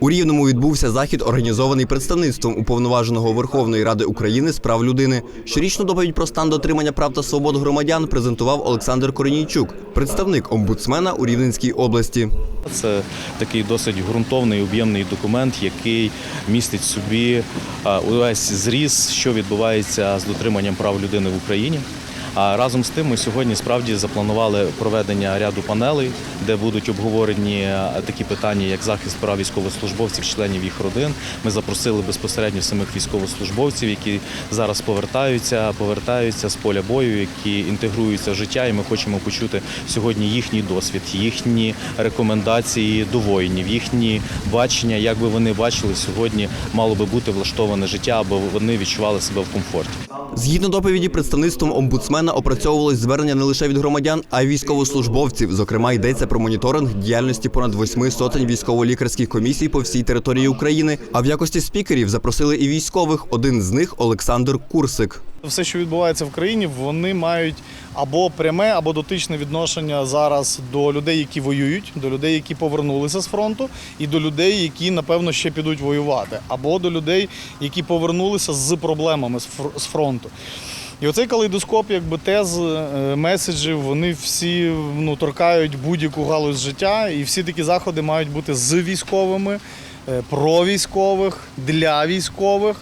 У Рівному відбувся захід, організований представництвом уповноваженого Верховної Ради України з прав людини. Щорічну доповідь про стан дотримання прав та свобод громадян презентував Олександр Корнійчук, представник омбудсмена у Рівненській області. Це такий досить ґрунтовний об'ємний документ, який містить собі увесь зріз, що відбувається з дотриманням прав людини в Україні. А разом з тим ми сьогодні справді запланували проведення ряду панелей, де будуть обговорені такі питання, як захист прав військовослужбовців, членів їх родин. Ми запросили безпосередньо самих військовослужбовців, які зараз повертаються, повертаються з поля бою, які інтегруються в життя, і ми хочемо почути сьогодні їхній досвід, їхні рекомендації до воїнів, їхні бачення, як би вони бачили сьогодні, мало би бути влаштоване життя, аби вони відчували себе в комфорті. Згідно доповіді, представництвом омбудсмена опрацьовувалось звернення не лише від громадян, а й військовослужбовців. Зокрема, йдеться про моніторинг діяльності понад восьми сотень військово-лікарських комісій по всій території України. А в якості спікерів запросили і військових. Один з них Олександр Курсик. Все, що відбувається в країні, вони мають або пряме, або дотичне відношення зараз до людей, які воюють, до людей, які повернулися з фронту, і до людей, які напевно ще підуть воювати, або до людей, які повернулися з проблемами з фронту. І оцей калейдоскоп, якби тез, е, меседжів, вони всі ну, торкають будь-яку галузь життя, і всі такі заходи мають бути з військовими, е, про військових, для військових.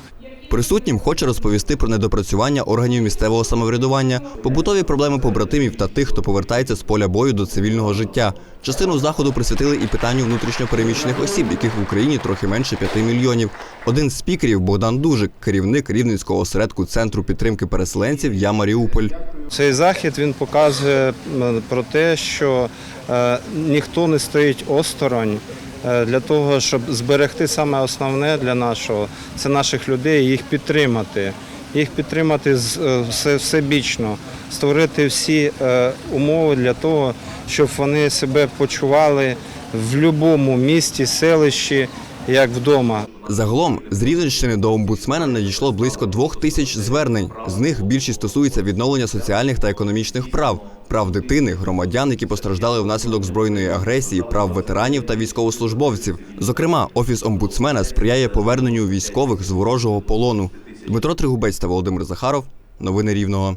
Присутнім хоче розповісти про недопрацювання органів місцевого самоврядування, побутові проблеми побратимів та тих, хто повертається з поля бою до цивільного життя. Частину заходу присвятили і питанню внутрішньопереміщених осіб, яких в Україні трохи менше 5 мільйонів. Один з спікерів Богдан Дужик, керівник Рівненського осередку центру підтримки переселенців Я Маріуполь. Цей захід він показує про те, що е, ніхто не стоїть осторонь для того, щоб зберегти саме основне для нашого це наших людей, їх підтримати. Їх підтримати е, все, всебічно, створити всі е, умови для того, щоб вони себе почували в будь-якому місті, селищі, як вдома. Загалом з Рівненщини до омбудсмена надійшло близько двох тисяч звернень. З них більшість стосується відновлення соціальних та економічних прав, прав дитини, громадян, які постраждали внаслідок збройної агресії, прав ветеранів та військовослужбовців. Зокрема, офіс омбудсмена сприяє поверненню військових з ворожого полону. Дмитро Тригубець та Володимир Захаров. Новини Рівного.